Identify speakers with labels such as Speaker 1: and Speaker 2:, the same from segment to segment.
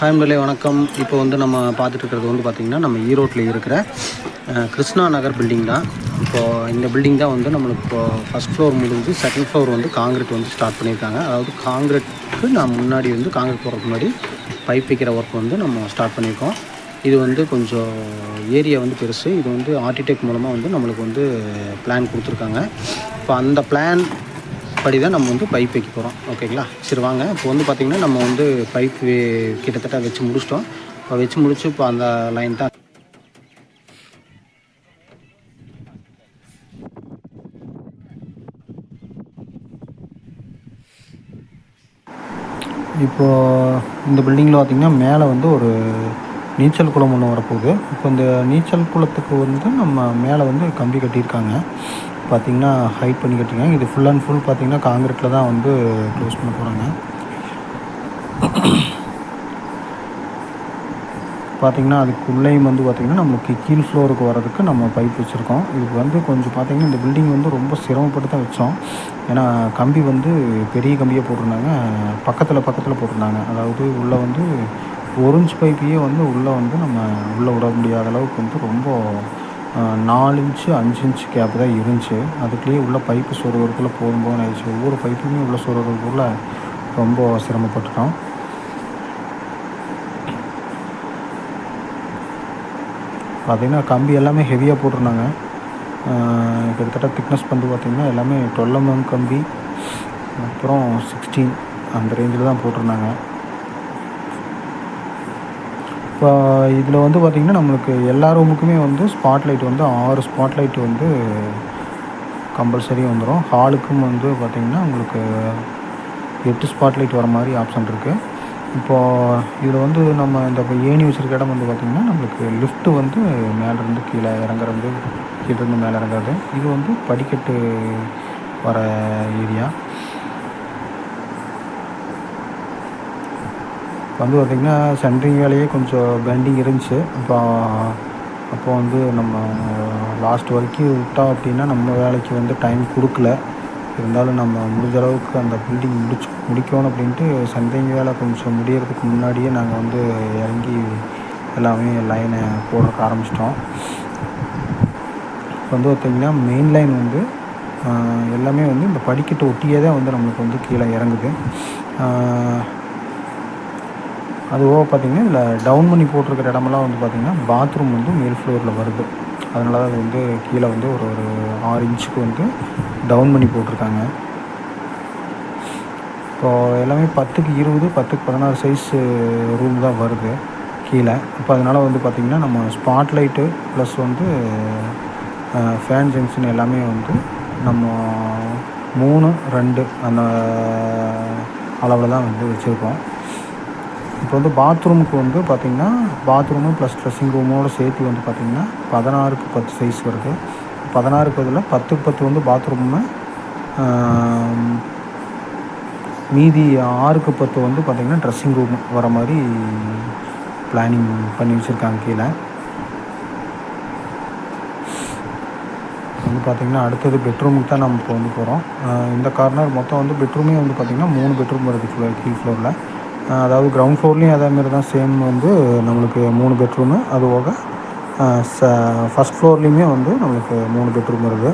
Speaker 1: Hi வணக்கம். இப்போ வந்து நம்ம பார்த்துட்டு இருக்கிறது வந்து பார்த்திங்கன்னா நம்ம ஈரோட்டில் இருக்கிற கிருஷ்ணா நகர் பில்டிங் தான். இப்போது இந்த பில்டிங் தான் வந்து நம்மளுக்கு இப்போது ஃபஸ்ட் ஃப்ளோர் முடிஞ்சு செகண்ட் ஃப்ளோர் வந்து காங்கிரீட் வந்து ஸ்டார்ட் பண்ணியிருக்காங்க. அதாவது காங்கிரீட்டுக்கு நான் முன்னாடி வந்து காங்கிரீட் போடுறதுக்கு முன்னாடி பைப் வைக்கிற ஒர்க் வந்து நம்ம ஸ்டார்ட் பண்ணியிருக்கோம். இது வந்து கொஞ்சம் ஏரியா வந்து பெருசு. இது வந்து ஆர்டிடெக்ட் மூலமாக வந்து நம்மளுக்கு வந்து பிளான் கொடுத்துருக்காங்க. இப்போ அந்த பிளான் படி தான் நம்ம வந்து பைப் வைக்க போகிறோம் ஓகேங்களா சரி வாங்க. இப்போ வந்து பார்த்திங்கன்னா நம்ம வந்து பைப் கிட்டத்தட்ட வச்சு முடிச்சிட்டோம். இப்போ வச்சு முடிச்சு இப்போ அந்த லைன் தான். இப்போது இந்த பில்டிங்கில் பார்த்திங்கன்னா மேலே வந்து ஒரு நீச்சல் குளம் ஒன்று வரப்போகுது. இப்போ இந்த நீச்சல் குளத்துக்கு வந்து நம்ம மேலே வந்து கம்பி கட்டியிருக்காங்க. பார்த்திங்கன்னா ஹைட் பண்ணி கட்டிங்க இது ஃபுல் அண்ட் ஃபுல் பார்த்திங்கன்னா காங்கிரீட்டில் தான் வந்து க்ளோஸ் பண்ண போகிறாங்க பார்த்திங்கன்னா அதுக்குள்ளேயும் வந்து பார்த்திங்கன்னா நம்மளுக்கு கீழ் ஃப்ளோருக்கு வரதுக்கு நம்ம பைப் வச்சுருக்கோம். இதுக்கு வந்து கொஞ்சம் பார்த்திங்கன்னா இந்த பில்டிங் வந்து ரொம்ப சிரமப்பட்டு தான் வச்சோம். ஏன்னா கம்பி வந்து பெரிய கம்பியாக போட்டிருந்தாங்க. பக்கத்தில் பக்கத்தில் போட்டிருந்தாங்க. அதாவது உள்ளே வந்து ஒரு இன்ச் பைப்பையே வந்து உள்ளே வந்து நம்ம உள்ளே விட முடியாத அளவுக்கு வந்து ரொம்ப நாலு இன்ச்சு அஞ்சு இன்ச்சு கேப் தான் இருந்துச்சு. அதுக்குள்ளேயே உள்ள பைப்பு சொருகிறதுக்குள்ள போதும் போதும் ஆயிடுச்சு. ஒவ்வொரு பைப்புமே உள்ள சொருகிறதுக்குள்ள ரொம்ப சிரமப்பட்டுட்டோம். பார்த்திங்கன்னா கம்பி எல்லாமே ஹெவியாக போட்டிருந்தாங்க. கிட்டத்தட்ட திக்னஸ் வந்து பார்த்திங்கன்னா எல்லாமே டுவெல் எம்எம் கம்பி அப்புறம் சிக்ஸ்டீன் அந்த ரேஞ்சில் தான் போட்டிருந்தாங்க. இப்போ இதில் வந்து பார்த்திங்கன்னா நம்மளுக்கு எல்லா ரூமுக்குமே வந்து ஸ்பாட் லைட் வந்து ஆறு ஸ்பாட் லைட் வந்து கம்பல்சரி வந்துடும் ஹாலுக்கும் வந்து பார்த்திங்கன்னா உங்களுக்கு எட்டு ஸ்பாட் லைட் வர மாதிரி ஆப்ஷன் இருக்குது இப்போது இதில் வந்து நம்ம இந்த இப்போ ஏணி வச்சுருக்க இடம் வந்து பார்த்திங்கன்னா நம்மளுக்கு லிஃப்ட்டு வந்து மேலேருந்து கீழே இறங்குறது கீழேருந்து மேலே இறங்குறது இது வந்து படிக்கட்டு வர ஏரியா வந்து பார்த்திங்கன்னா சென்ட்ரிங் வேலையே கொஞ்சம் பெண்டிங் இருந்துச்சு. இப்போ அப்போ வந்து நம்ம லாஸ்ட் வரைக்கும் விட்டோம் அப்படின்னா நம்ம வேலைக்கு வந்து டைம் கொடுக்கல. இருந்தாலும் நம்ம முடிஞ்ச அளவுக்கு அந்த பில்டிங் முடிச்சு முடிக்கணும் அப்படின்ட்டு சந்தைங்க வேலை கொஞ்சம் முடியறதுக்கு முன்னாடியே நாங்கள் வந்து இறங்கி எல்லாமே லைனை போடுறக்க ஆரம்பிச்சிட்டோம். இப்போ வந்து பார்த்திங்கன்னா மெயின் லைன் வந்து எல்லாமே வந்து இந்த படிக்கட்டு ஒட்டியே தான் வந்து நம்மளுக்கு வந்து கீழே இறங்குது. ஆஹ், அது போக பார்த்திங்கன்னா இதில் டவுன் பண்ணி போட்டிருக்கிற இடமெல்லாம் வந்து பார்த்திங்கன்னா பாத்ரூம் வந்து மேல் ஃப்ளோரில் வருது. அதனால தான் அது வந்து கீழே வந்து ஒரு ஒரு ஆறு இன்ச்சுக்கு வந்து டவுன் பண்ணி போட்டிருக்காங்க. இப்போது எல்லாமே பத்துக்கு இருபது பத்துக்கு பதினாறு சைஸ் ரூம் தான் வருது கீழே. இப்போ அதனால் வந்து பார்த்திங்கன்னா நம்ம ஸ்பாட் லைட்டு ப்ளஸ் வந்து ஃபேன் ஜங்ஷன் எல்லாமே வந்து நம்ம மூணு ரெண்டு அந்த அளவில் தான் வந்து வச்சுருக்கோம். இப்போ வந்து பாத்ரூமுக்கு வந்து பார்த்திங்கன்னா பாத்ரூமு ப்ளஸ் ட்ரெஸ்ஸிங் ரூமோடு சேர்த்து வந்து பார்த்திங்கன்னா பதினாறுக்கு பத்து சைஸ் வருது. பதினாறுக்கு பதில் பத்துக்கு பத்து வந்து பாத்ரூமு மீதி ஆறுக்கு பத்து வந்து பார்த்திங்கன்னா ட்ரெஸ்ஸிங் ரூம் வர மாதிரி பிளானிங் பண்ணி வச்சுருக்காங்க கீழே. வந்து பார்த்திங்கன்னா அடுத்தது பெட்ரூமுக்கு தான் நம்ம இப்போ வந்து போகிறோம் இந்த கார்னர் மொத்தம் வந்து பெட்ரூமே வந்து பார்த்திங்கன்னா மூணு பெட்ரூம் வருது ஃப்ளோ கீழ் ஃப்ளோரில் அதாவது கிரவுண்ட் ஃப்ளோர்லேயும் அதே மாதிரி தான் சேம் வந்து நம்மளுக்கு மூணு பெட்ரூமு அது போக ச ஃபஸ்ட் ஃப்ளோர்லேயுமே வந்து நம்மளுக்கு மூணு பெட்ரூம் இருக்குது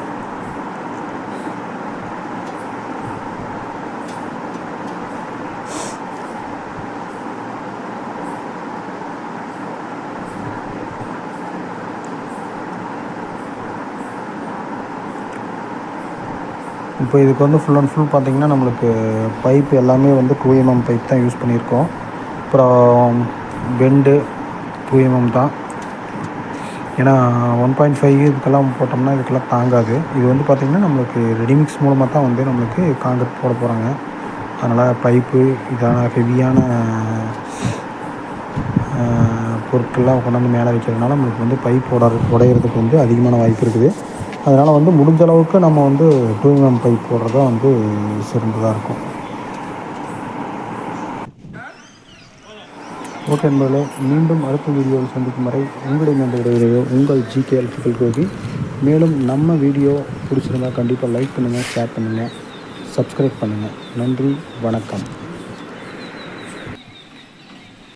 Speaker 1: இப்போ இதுக்கு வந்து ஃபுல் அண்ட் ஃபுல் பார்த்திங்கன்னா நம்மளுக்கு பைப் எல்லாமே வந்து டூ எம்எம் பைப் தான் யூஸ் பண்ணியிருக்கோம். அப்புறம் பெண்டு டூ எம்எம் தான். ஏன்னா ஒன் பாயிண்ட் ஃபைவ் இதுக்கெல்லாம் போட்டோம்னா இதுக்கெல்லாம் தாங்காது. இது வந்து பார்த்திங்கன்னா நம்மளுக்கு ரெடிமிக்ஸ் மூலமாக தான் வந்து நம்மளுக்கு காங்கிரட் போட போகிறாங்க அதனால் பைப்பு இதான ஹெவியான பொருட்கள்லாம் கொண்டாந்து மேலே வைக்கிறதுனால நம்மளுக்கு வந்து பைப் உட உடையிறதுக்கு வந்து அதிகமான வாய்ப்பு இருக்குது. அதனால் வந்து முடிஞ்ச அளவுக்கு நம்ம வந்து டூ எம்எம் பைப் போடுறது தான் வந்து சிறந்ததாக இருக்கும். ஓகே என்பதில் மீண்டும் அடுத்த வீடியோவில் சந்திக்கும் வரை உங்களிடம் என்ற விடையிலேயோ உங்கள் ஜிகே எலக்ட்ரிக்கல் கோபி மேலும் நம்ம வீடியோ பிடிச்சிருந்தா கண்டிப்பாக லைக் பண்ணுங்கள் ஷேர் பண்ணுங்கள் சப்ஸ்கிரைப் பண்ணுங்கள் நன்றி வணக்கம்.